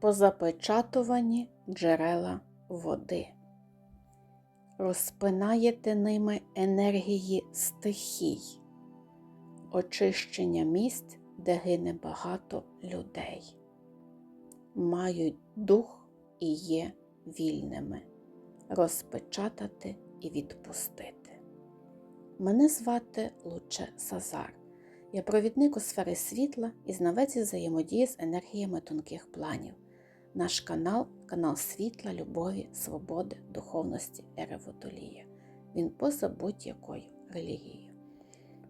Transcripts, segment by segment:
позапечатувані джерела води. Розпинаєте ними енергії стихій, очищення місць, де гине багато людей, мають дух і є вільними, розпечатати і відпустити. Мене звати Луче Сазар. Я провідник у сфері світла і знавець взаємодії з енергіями тонких планів. Наш канал канал світла, любові, свободи, духовності, ери Водолія. Він поза будь-якою релігією.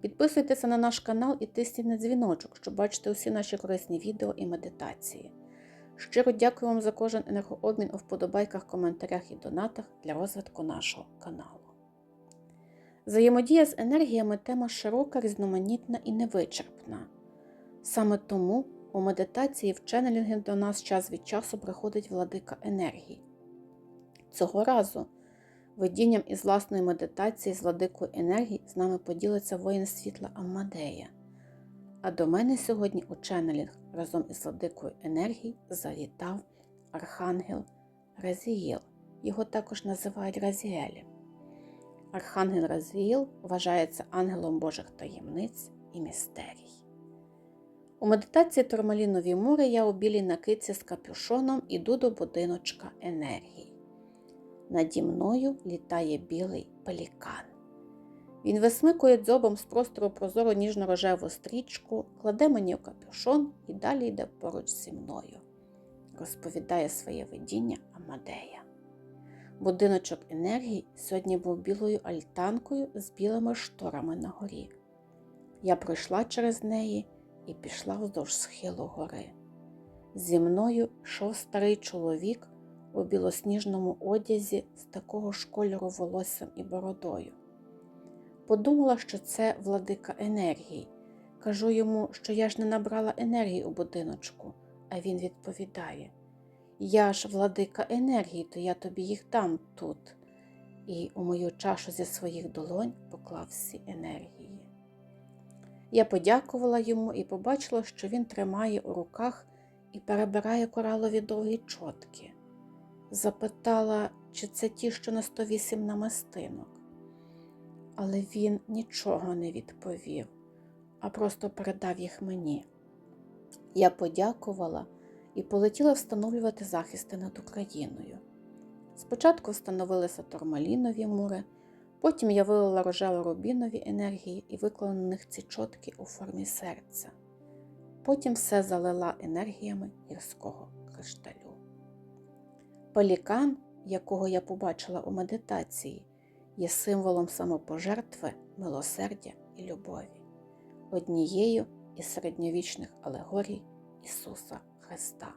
Підписуйтеся на наш канал і тисніть на дзвіночок, щоб бачити усі наші корисні відео і медитації. Щиро дякую вам за кожен енергообмін у вподобайках, коментарях і донатах для розвитку нашого каналу. Взаємодія з енергіями тема широка, різноманітна і невичерпна. Саме тому у медитації в ченнелінги до нас час від часу приходить владика енергії. Цього разу видінням із власної медитації з владикою енергії з нами поділиться воїн світла Аммадея. А до мене сьогодні у ченнелінг разом із владикою енергії завітав Архангел Разіїл. Його також називають Разіелем. Архангел Разіїл вважається ангелом Божих таємниць і містерій. У медитації Турмалінові море я у білій накидці з капюшоном іду до будиночка енергії. Наді мною літає білий пелікан. Він висмикує дзьобом з простору прозору ніжно-рожеву стрічку, кладе мені в капюшон і далі йде поруч зі мною. Розповідає своє видіння Амадея. Будиночок енергії сьогодні був білою альтанкою з білими шторами на горі. Я пройшла через неї і пішла вздовж схилу гори. Зі мною йшов старий чоловік у білосніжному одязі з такого ж кольору волоссям і бородою. Подумала, що це владика енергії. Кажу йому, що я ж не набрала енергії у будиночку, а він відповідає: Я ж владика енергії, то я тобі їх дам тут. І у мою чашу зі своїх долонь поклав всі енергії. Я подякувала йому і побачила, що він тримає у руках і перебирає коралові довгі чотки. Запитала, чи це ті, що на 108 намистинок. Але він нічого не відповів, а просто передав їх мені. Я подякувала і полетіла встановлювати захисти над Україною. Спочатку встановилися тормалінові мури. Потім я вилила рожево-рубінові енергії і виклала на них ці чотки у формі серця. Потім все залила енергіями гірського кришталю. Пелікан, якого я побачила у медитації, є символом самопожертви, милосердя і любові, однією із середньовічних алегорій Ісуса Христа,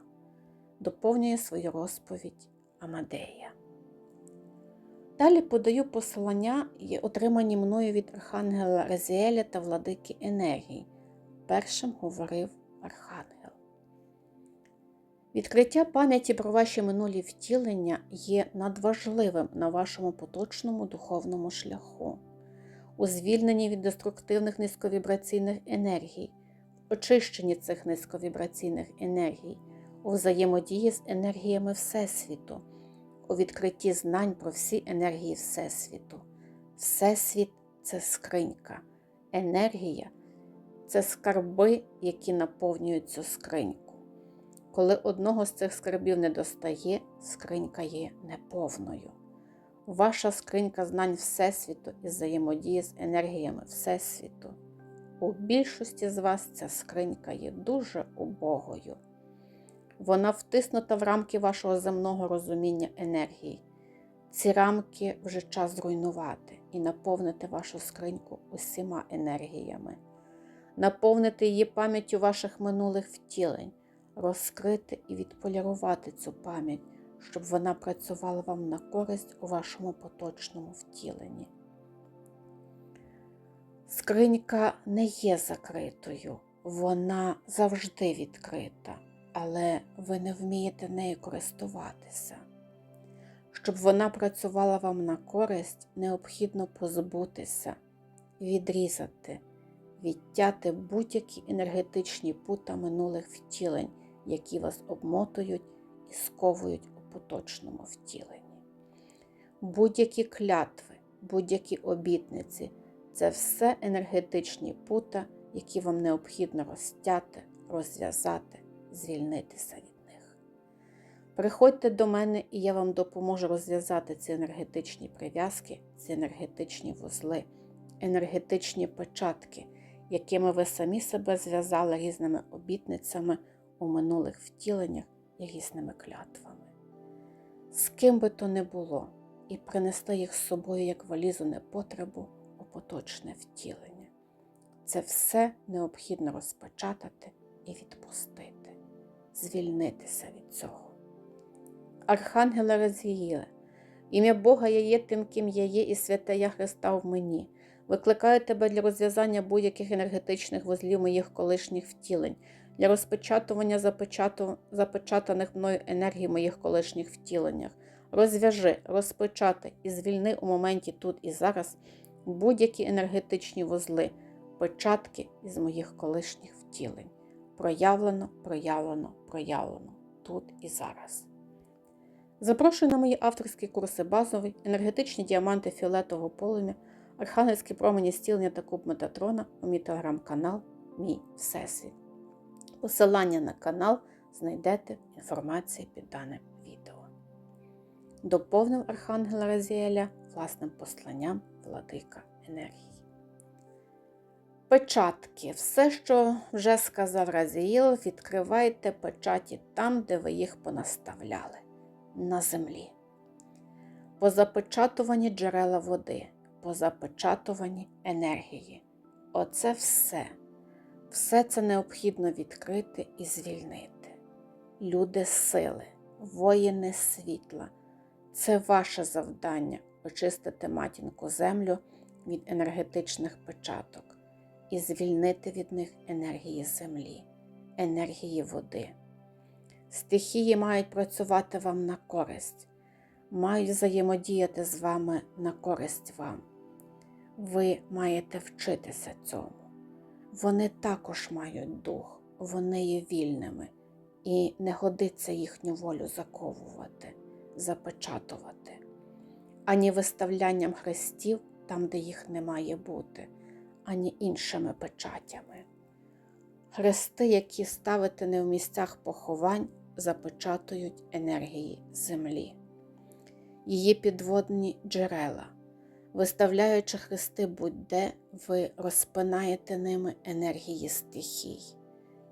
доповнює свою розповідь Амадея. Далі подаю посилання, отримані мною від Архангела Резіеля та владики енергії. Першим говорив Архангел. Відкриття пам'яті про ваші минулі втілення є надважливим на вашому поточному духовному шляху, у звільненні від деструктивних низьковібраційних енергій, очищенні цих низьковібраційних енергій, у взаємодії з енергіями Всесвіту у відкритті знань про всі енергії Всесвіту. Всесвіт це скринька, енергія це скарби, які наповнюють цю скриньку. Коли одного з цих скарбів не достає, скринька є неповною. Ваша скринька знань Всесвіту і взаємодії з енергіями Всесвіту. У більшості з вас ця скринька є дуже убогою. Вона втиснута в рамки вашого земного розуміння енергії. Ці рамки вже час зруйнувати і наповнити вашу скриньку усіма енергіями, наповнити її пам'яттю ваших минулих втілень, розкрити і відполірувати цю пам'ять, щоб вона працювала вам на користь у вашому поточному втіленні. Скринька не є закритою, вона завжди відкрита але ви не вмієте нею користуватися. Щоб вона працювала вам на користь, необхідно позбутися, відрізати, відтяти будь-які енергетичні пута минулих втілень, які вас обмотують і сковують у поточному втіленні. Будь-які клятви, будь-які обітниці це все енергетичні пута, які вам необхідно розтяти, розв'язати, звільнитися від них. Приходьте до мене, і я вам допоможу розв'язати ці енергетичні прив'язки, ці енергетичні вузли, енергетичні печатки, якими ви самі себе зв'язали різними обітницями у минулих втіленнях і різними клятвами. З ким би то не було, і принести їх з собою як валізу непотребу у поточне втілення. Це все необхідно розпечатати і відпустити, звільнитися від цього. Архангеле Разгіїле, ім'я Бога я є тим, ким я є, і святе я Христа в мені. Викликаю тебе для розв'язання будь-яких енергетичних вузлів моїх колишніх втілень, для розпечатування запечату... запечатаних мною енергій моїх колишніх втіленнях. Розв'яжи, розпечати і звільни у моменті тут і зараз будь-які енергетичні вузли, печатки із моїх колишніх втілень. Проявлено, проявлено, проявлено тут і зараз. Запрошую на мої авторські курси базовий, енергетичні діаманти фіолетового полум'я, архангельські промені стілення та куб Метатрона у мій телеграм-канал Мій Всесвіт. Посилання на канал знайдете в інформації під даним відео. Доповнив Архангела Разіеля власним посланням владика енергії. Печатки. Все, що вже сказав Разіїл, відкривайте печаті там, де ви їх понаставляли на землі. Позапечатувані джерела води, позапечатувані енергії. Оце все. Все це необхідно відкрити і звільнити. Люди сили, воїни світла. Це ваше завдання очистити матінку землю від енергетичних печаток і звільнити від них енергії землі, енергії води. Стихії мають працювати вам на користь, мають взаємодіяти з вами на користь вам. Ви маєте вчитися цьому. Вони також мають дух, вони є вільними, і не годиться їхню волю заковувати, запечатувати, ані виставлянням хрестів там, де їх не має бути, ані іншими печатями. Хрести, які ставите не в місцях поховань, запечатують енергії землі, її підводні джерела. Виставляючи хрести будь-де, ви розпинаєте ними енергії стихій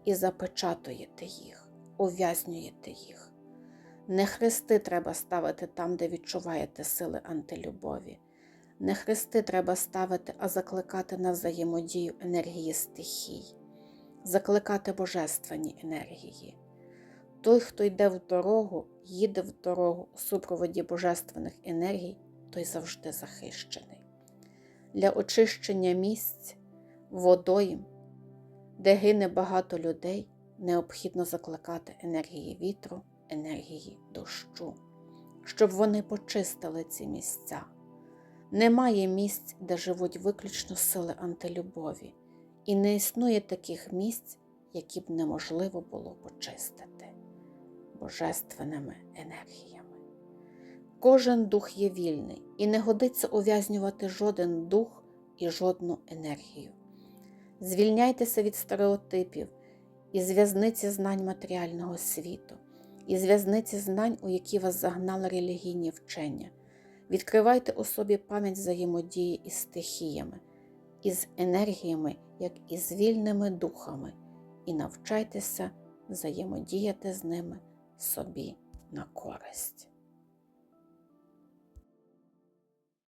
і запечатуєте їх, ув'язнюєте їх. Не хрести треба ставити там, де відчуваєте сили антилюбові. Не хрести треба ставити, а закликати на взаємодію енергії стихій, закликати божественні енергії. Той, хто йде в дорогу, їде в дорогу у супроводі божественних енергій той завжди захищений. Для очищення місць водойм, де гине багато людей, необхідно закликати енергії вітру, енергії дощу, щоб вони почистили ці місця. Немає місць, де живуть виключно сили антилюбові, і не існує таких місць, які б неможливо було почистити божественними енергіями. Кожен дух є вільний і не годиться ув'язнювати жоден дух і жодну енергію. Звільняйтеся від стереотипів і зв'язниці знань матеріального світу, і зв'язниці знань, у які вас загнали релігійні вчення. Відкривайте у собі пам'ять взаємодії із стихіями, із енергіями, як і з вільними духами, і навчайтеся взаємодіяти з ними собі на користь.